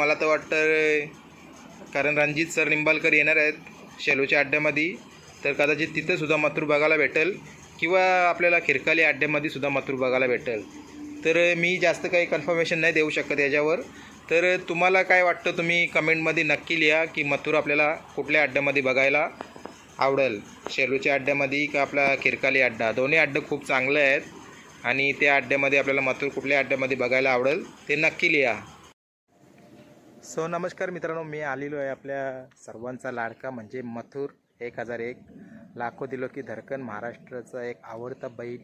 मला तर वाटतं कारण रणजित सर निंबालकर येणार आहेत शेलूच्या अड्ड्यामध्ये तर कदाचित तिथंसुद्धा सुद्धा बघायला भेटेल किंवा आपल्याला खिरकाली अड्ड्यामध्ये सुद्धा मथुर बघायला भेटेल. तर मी जास्त काही कन्फर्मेशन नाही देऊ शकत याच्यावर. तर तुम्हाला काय वाटतं तुम्ही कमेंटमध्ये नक्की लिहा की मथुर आपल्याला कुठल्या अड्ड्यामध्ये बघायला आवडेल? शेलूच्या अड्ड्यामध्ये का आपला खिरकाली अड्डा? दोन्ही अड्डे खूप चांगले आहेत आणि त्या अड्ड्यामध्ये आपल्याला मथुर कुठल्या अड्ड्यामध्ये बघायला आवडेल ते नक्की लिहा. सो नमस्कार मित्रांनो मी आलेलो आहे आपल्या सर्वांचा लाडका म्हणजे मथुर एक हजार एक. लाखो दिलो की धडकन महाराष्ट्राचा एक आवडता बैल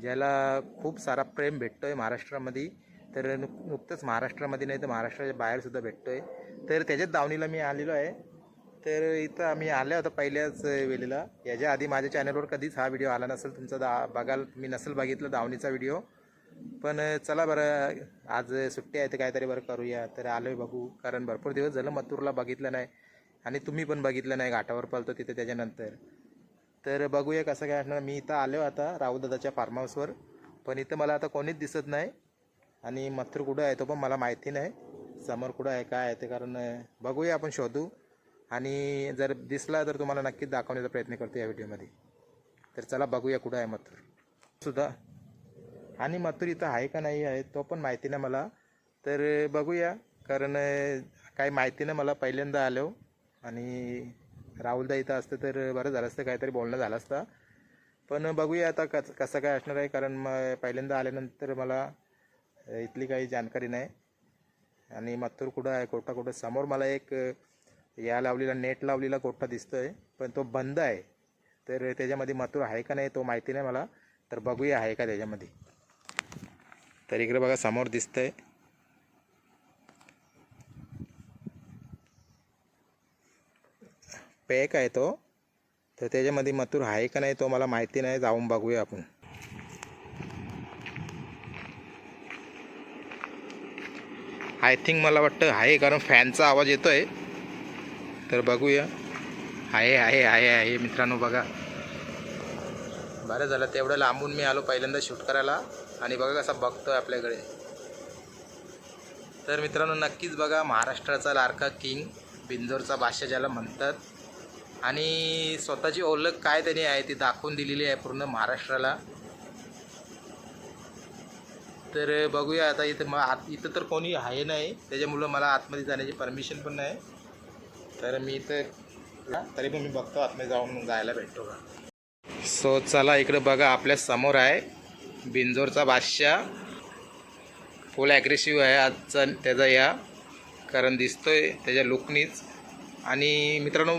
ज्याला खूप सारा प्रेम भेटतो आहे महाराष्ट्रामध्ये. तर नुक नुकतंच महाराष्ट्रामध्ये नाही तर महाराष्ट्राच्या बाहेरसुद्धा भेटतो आहे तर त्याच्याच दावणीला मी आलेलो आहे. तर इथं आम्ही आल्या होता पहिल्याच वेळेला. याच्या आधी माझ्या चॅनलवर कधीच हा व्हिडिओ आला नसेल तुमचा दा बघाल मी नसेल बघितलं दावणीचा व्हिडिओ पण चला बरं. आज सुट्टी आहे तर काहीतरी बरं करूया. तर आलो आहे बघू. कारण भरपूर दिवस झालं मथुरला बघितलं नाही. आणि तुम्ही पण बघितलं नाही घाटावर पळतो तिथे त्याच्यानंतर. तर बघूया कसं काय असणार. मी इथं आलो आता राहुलदादाच्या फार्म हाऊसवर पण इथं मला आता कोणीच दिसत नाही. आणि मथुर कुठं आहे तो पण मला माहिती नाही. समोर कुठं आहे काय आहे ते कारण बघूया आपण शोधू. आणि जर दिसला तर तुम्हाला नक्कीच दाखवण्याचा प्रयत्न करतो या व्हिडिओमध्ये. तर चला बघूया कुठं आहे मथुर. सुद्धा आणि मथुर इथं आहे का नाही आहे तो पण माहिती नाही मला. तर बघूया. कारण काही माहिती नाही मला. पहिल्यांदा आलो. आणि राहुलदा इथं असतं तर बरं झालं असतं. काहीतरी बोलणं झालं असतं. पण बघूया आता कस कसं काय असणार आहे. कारण मग पहिल्यांदा आल्यानंतर मला इथली काही जानकारी नाही. आणि मथुर कुठं आहे कोटा कुठं? समोर मला एक या लावलेला नेट लावलेला गोठा दिसतो आहे पण तो बंद आहे. तर त्याच्यामध्ये मथुर आहे का नाही तो माहिती नाही मला. तर बघूया आहे का त्याच्यामध्ये. तर इकडे बघा समोर दिसतंय. पॅक आहे तो. तर त्याच्यामध्ये मथुर आहे का नाही तो मला माहिती नाही. जाऊन बघूया आपण. आय थिंक मला वाटतं आहे कारण फॅनचा आवाज येतोय. तर बघूया. आहे आहे आहे आहे मित्रांनो बघा. बरं झालं तेवढं लांबून मी आलो पहिल्यांदा शूट करायला. आणि बघा कसा आहे आपल्याकडे. तर मित्रांनो नक्कीच बघा महाराष्ट्राचा लारका किंग बिंजोरचा बादशाह ज्याला म्हणतात. आणि स्वतःची ओळख काय त्याने आहे ती दाखवून दिलेली आहे पूर्ण महाराष्ट्राला. तर बघूया आता इथं मग आत इथं तर कोणी आहे नाही. त्याच्यामुळं मला आतमध्ये जाण्याची परमिशन पण नाही. तर मी इथं तरी पण मी बघतो आतमध्ये जाऊन जायला भेटतो का. सो चला इकडं बघा आपल्यासमोर आहे. बिंजोरचा बादशाह. फुल ॲग्रेसिव्ह आहे आजचा त्याचा या. कारण दिसतोय त्याच्या लुकनीच आणि मित्रांनो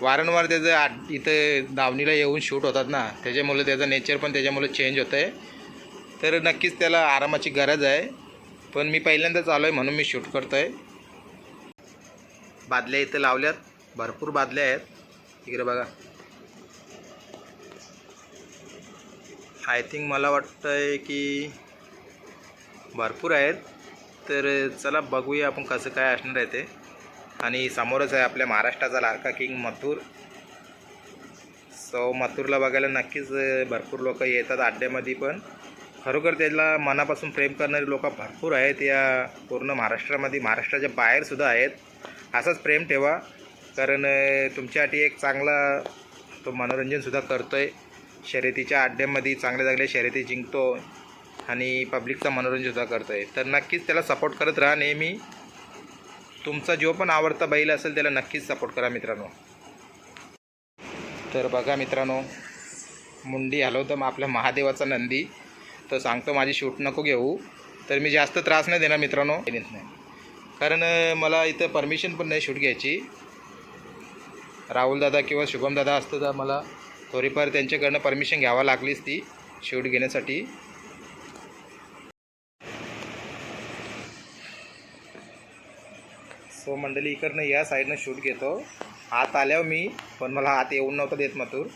वारंवार त्याचं आठ इथं दावणीला येऊन शूट होतात ना. त्याच्यामुळे त्याचं नेचर पण त्याच्यामुळे चेंज होतं आहे तर नक्कीच त्याला आरामाची गरज आहे. पण मी पहिल्यांदाच चालू आहे म्हणून मी शूट करतो आहे बादल्या इथं लावल्यात. भरपूर बादल्या आहेत. इकडे बघा. आय थिंक मला वाटतं आहे की भरपूर आहेत. तर चला बघूया आपण कसं काय असणार आहे ते. आणि समोरच आहे आपल्या महाराष्ट्राचा लाडका किंग मथुर. सो मथुरला बघायला नक्कीच भरपूर लोक येतात अड्ड्यामध्ये पण. खरोखर त्याला मनापासून प्रेम करणारी लोक भरपूर आहेत या पूर्ण महाराष्ट्रामध्ये. महाराष्ट्राच्या बाहेरसुद्धा आहेत. असंच प्रेम ठेवा. कारण तुमच्यासाठी एक चांगला तो मनोरंजनसुद्धा करतो आहे शर्यतीच्या अड्ड्यामध्ये चांगल्या चांगल्या शर्यती जिंकतो आणि पब्लिकचं मनोरंजनसुद्धा करतो आहे तर नक्कीच त्याला सपोर्ट करत राहा. नेहमी तुमचा जो पण आवडता बैल असेल त्याला नक्कीच सपोर्ट करा मित्रांनो. तर बघा मित्रांनो मुंडी हलवतं मग आपल्या महादेवाचा नंदी. तर सांगतो माझी शूट नको घेऊ. तर मी जास्त त्रास नाही देणार मित्रांनो. नाही कारण मला इथं परमिशन पण नाही शूट घ्यायची. राहुलदादा किंवा शुभमदादा असतं तर मला थोडीफार त्यांच्याकडनं परमिशन घ्यावा लागलीच ती शूट घेण्यासाठी. सो मंडळी इकडनं या साईडनं शूट घेतो. आत आल्यावर मी पण मला आत येऊन नव्हतं देत मथुर.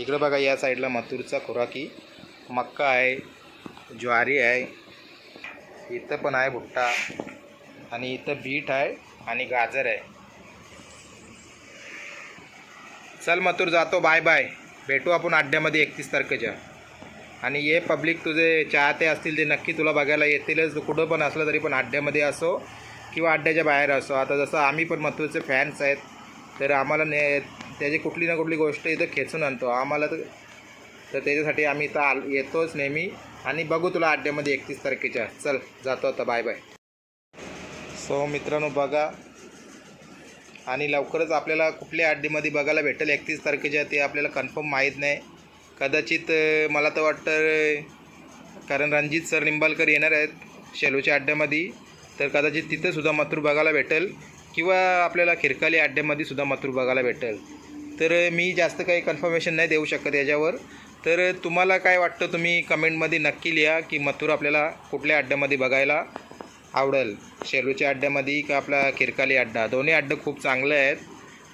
इकडं बघा या साईडला मथुरचा खुराकी मक्का आहे ज्वारी आहे इथं पण आहे भुट्टा आणि इथं बीट आहे आणि गाजर आहे. चल मथुर जातो बाय बाय भेटू आपण अड्ड्यामध्ये एकतीस तारखेच्या. आणि ये पब्लिक तुझे चाहते असतील ते नक्की तुला बघायला येतीलच. कुठं पण असलं तरी पण अड्ड्यामध्ये असो किंवा अड्ड्याच्या बाहेर असो. आता जसं आम्ही पण मथुरचे फॅन्स आहेत तर आम्हाला ने त्याची कुठली ना कुठली गोष्ट इथं खेचून आणतो. आम्हाला तर तर त्याच्यासाठी आम्ही इथं आल येतोच नेहमी. आणि बघू तुला अड्ड्यामध्ये एकतीस तारखेच्या. चल जातो आता. Bye bye. सो मित्रांनो बघा. आणि लवकरच आपल्याला कुठल्या अड्डीमध्ये बघायला भेटेल एकतीस तारखेच्या ते आपल्याला कन्फर्म माहीत नाही. कदाचित मला तर वाटतं कारण रणजित सर निंबालकर येणार आहेत शेलूच्या अड्ड्यामध्ये तर कदाचित तिथेसुद्धा मथुर बघायला भेटेल. किंवा आपल्याला खिरकाली अड्ड्यामध्ये सुद्धा मथुर बघायला भेटेल. तर मी जास्त काही कन्फर्मेशन नाही देऊ शकत याच्यावर. तर तुम्हाला काय वाटतं तुम्ही कमेंटमध्ये नक्की लिहा की मथुर आपल्याला कुठल्या अड्ड्यामध्ये बघायला आवडेल? शेलूच्या अड्ड्यामध्ये का आपला किरकाली अड्डा? दोन्ही अड्डे खूप चांगले आहेत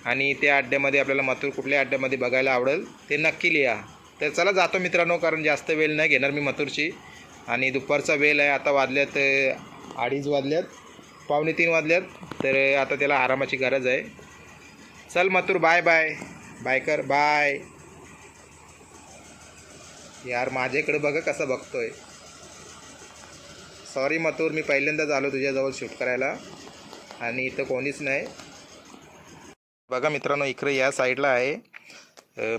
आणि त्या अड्ड्यामध्ये आपल्याला मथुर कुठल्या अड्ड्यामध्ये बघायला आवडेल ते नक्की लिहा. तर चला जातो मित्रांनो कारण जास्त वेळ नाही घेणार मी मथुरची. आणि दुपारचा वेळ आहे आता वाजल्यात अडीच वाजल्यात पावणे तीन वाजल्यात. तर आता त्याला आरामाची गरज आहे. चल मथुर बाय बाय बाय कर बाय. यार माझ्याकडे बघा कसं बघतोय. सॉरी मथुर मी पहिल्यांदाच आलो तुझ्याजवळ शूट करायला. आणि इथं कोणीच नाही. बघा मित्रांनो इकडे या साईडला आहे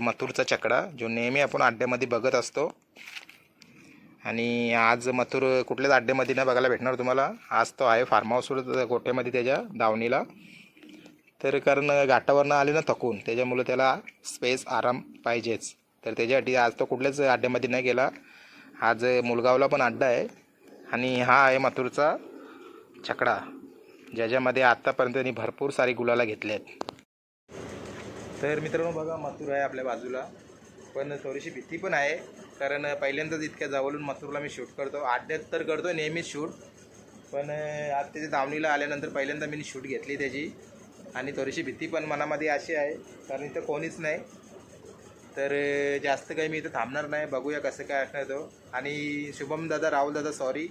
मथूरचा मथुरचा चकडा जो नेहमी आपण अड्ड्यामध्ये बघत असतो. आणि आज मथुर कुठल्याच अड्ड्यामध्ये नाही बघायला भेटणार तुम्हाला. आज तो आहे फार्म हाऊसवर गोट्यामध्ये त्याच्या दावणीला. तर कारण घाटावरनं आले ना थकून त्याच्यामुळं त्याला स्पेस आराम पाहिजेच. तर त्याच्यासाठी आज तो कुठल्याच अड्ड्यामध्ये नाही गेला. आज मुलगावला पण अड्डा आहे आणि हा आहे माथूरचा छकडा ज्याच्यामध्ये आत्तापर्यंत त्यांनी भरपूर सारी गुलाला घेतले आहेत. तर मित्रांनो बघा मथूर आहे आपल्या बाजूला. पण थोडीशी भीती पण आहे कारण पहिल्यांदाच इतक्या जवळून मथुरला मी शूट करतो. अड्ड्यात तर करतो नेहमीच शूट पण आज त्याच्या दावणीला आल्यानंतर पहिल्यांदा मी शूट घेतली त्याची. आणि थोडीशी भीती पण मनामध्ये अशी आहे. कारण इथं कोणीच नाही. तर जास्त काही मी इथं थांबणार नाही. बघूया कसं काय असणार तो. आणि शुभम दादा राहुल दादा सॉरी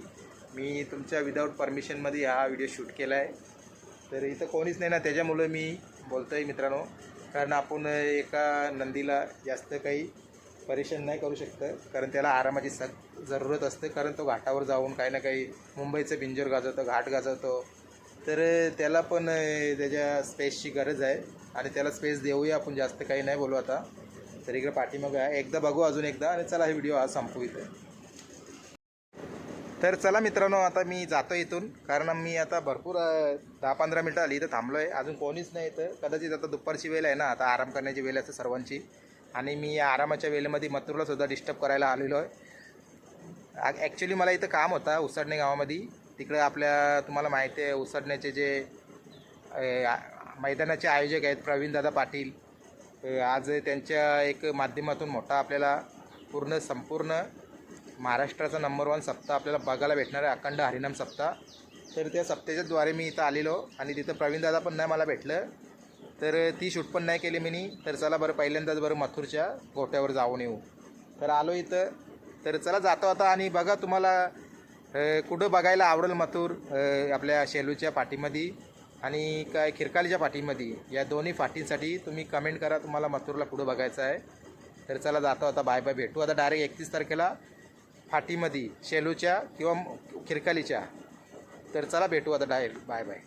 मी तुमच्या विदाऊट परमिशनमध्ये हा व्हिडिओ शूट केला आहे तर इथं कोणीच नाही ना. त्याच्यामुळं मी बोलतो आहे मित्रांनो. कारण आपण एका नंदीला जास्त काही परेशान नाही करू शकतं. कारण त्याला आरामाची सग जरूरत असते. कारण तो घाटावर जाऊन काही ना काही मुंबईचं बिंजोर गाजवतो घाट गाजवतो. तर त्याला पण त्याच्या स्पेसची गरज आहे. आणि त्याला स्पेस देऊया आपण जास्त काही नाही बोलू आता. तर इकडे पाठीमागं आहे. एकदा बघू अजून एकदा आणि चला हे व्हिडिओ आज संपू इथे. तर चला मित्रांनो आता मी जातो इथून. कारण मी आता भरपूर दहा पंधरा मिनटं आली इथं थांबलो आहे अजून कोणीच नाही इथं. कदाचित आता दुपारची वेळ आहे ना. आता आराम करण्याची वेळ असते सर्वांची. आणि मी या आरामाच्या वेळेमध्ये मथुरला सुद्धा डिस्टर्ब करायला आलेलो आहे. ॲक्च्युली मला इथं काम होता उसडणे गावामध्ये. तिकडे आपल्या तुम्हाला माहिती आहे उसडण्याचे जे मैदानाचे आयोजक आहेत प्रवीणदादा पाटील. आज त्यांच्या एक माध्यमातून मोठा आपल्याला पूर्ण संपूर्ण महाराष्ट्राचा नंबर वन सप्ताह आपल्याला बघायला भेटणार आहे अखंड हरिनाम सप्ताह. तर त्या सप्त्याच्याद्वारे मी इथं आलेलो आणि तिथं प्रवीणदादा पण नाही मला भेटलं. तर ती शूट पण नाही केली मी तर चला बरं पहिल्यांदाच बरं मथुरच्या गोट्यावर जाऊन येऊ. तर आलो इथं. तर चला जातो आता आणि बघा तुम्हाला कुठं बघायला आवडेल मथुर? आपल्या शेलूच्या पाठीमध्ये आणि काय खिरकालीच्या पाठीमध्ये या दोन्ही पाठींसाठी तुम्ही कमेंट करा तुम्हाला मथुरला कुठं बघायचं आहे. तर चला जातो आता बाय बाय भेटू. आता डायरेक्ट एकतीस तारखेला फाटीमध्ये शेलूच्या किंवा खिरकालीच्या. तर चला भेटू आता डायरेक्ट बाय बाय